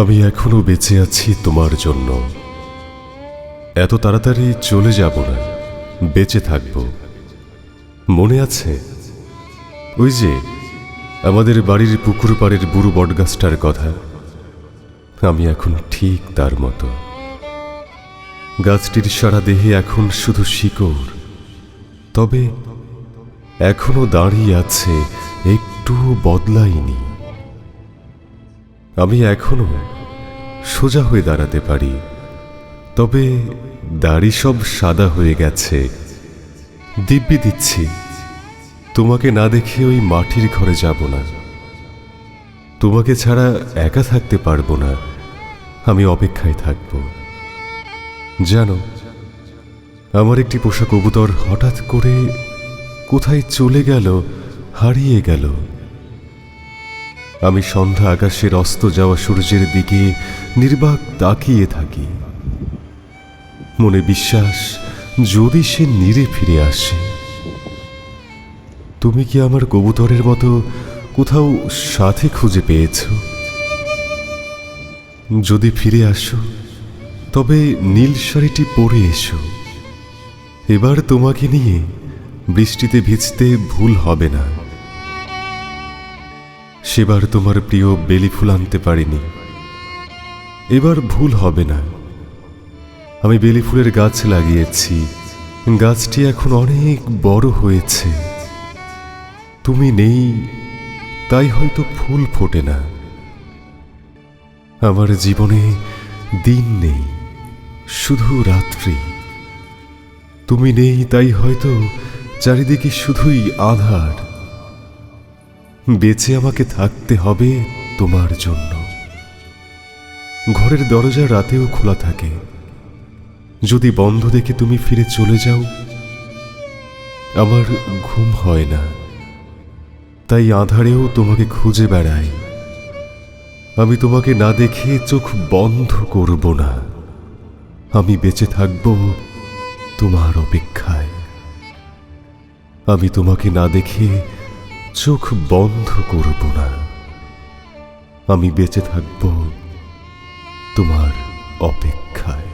আমি এখনও বেঁচে আছি তোমার জন্য। এত তাড়াতাড়ি চলে যাব না। বেঁচে থাকব। মনে আছে? ওই যে, আমাদের বাড়ির পুকুর পাড়ের বুড়ো বটগাছটার কথা। আমি এখন ঠিক তার মতো। গাছটির সারা দেহে এখন শুধু শিকড়। তবে এখনও দাঁড়িয়ে আছে, একটু বদলাইনি। আমি এখনও সোজা হয়ে দাঁড়াতে পারি। তবে দাড়ি সব সাদা হয়ে গেছে। দিব্যি দিচ্ছি। তোমাকে না দেখে ওই মাটির ঘরে যাব না। তোমাকে ছাড়া একা থাকতে পারব না। আমি অপেক্ষায় থাকব। জানো, আমার একটি পোষা কবুতর হঠাৎ করে কোথায় চলে গেল, হারিয়ে গেল। আমি সন্ধ্যা আকাশের অস্ত যাওয়া সূর্যের দিকে নির্বাক তাকিয়ে থাকি। মনে বিশ্বাস, যদি সে নিরে ফিরে আসে। তুমি কি আমার কবুতরের মতো কোথাও সাথে খুঁজে পেয়েছ? যদি ফিরে আসো, তবে নীল শাড়িটি পরে এসো। এবার তোমাকে নিয়ে বৃষ্টিতে ভিজতে ভুল হবে না। সেবার তোমার প্রিয় বেলি ফুল আনতে পারিনি। এবার ভুল হবে না। আমি বেলি ফুলের গাছ লাগিয়েছি। গাছটি এখন অনেক বড় হয়েছে। তুমি নেই, তাই হয়তো ফুল ফোটে না। আমার জীবনে দিন নেই, শুধু রাত্রি। তুমি নেই, তাই হয়তো চারিদিকে শুধুই আধার। বেঁচে আমাকে থাকতে হবে তোমার জন্য। ঘরের দরজা রাতেও খোলা থাকে। যদি বন্ধ দেখে তুমি ফিরে চলে যাও, আমার ঘুম হয় না। তাই আধারেও তোমাকে খুঁজে বেড়াই। আমি তোমাকে না দেখে চোখ বন্ধ করব না। আমি বেঁচে থাকব তোমার অপেক্ষায়। আমি তোমাকে না দেখে চোখ বন্ধ করব না। আমি বেঁচে থাকব তোমার অপেক্ষায়।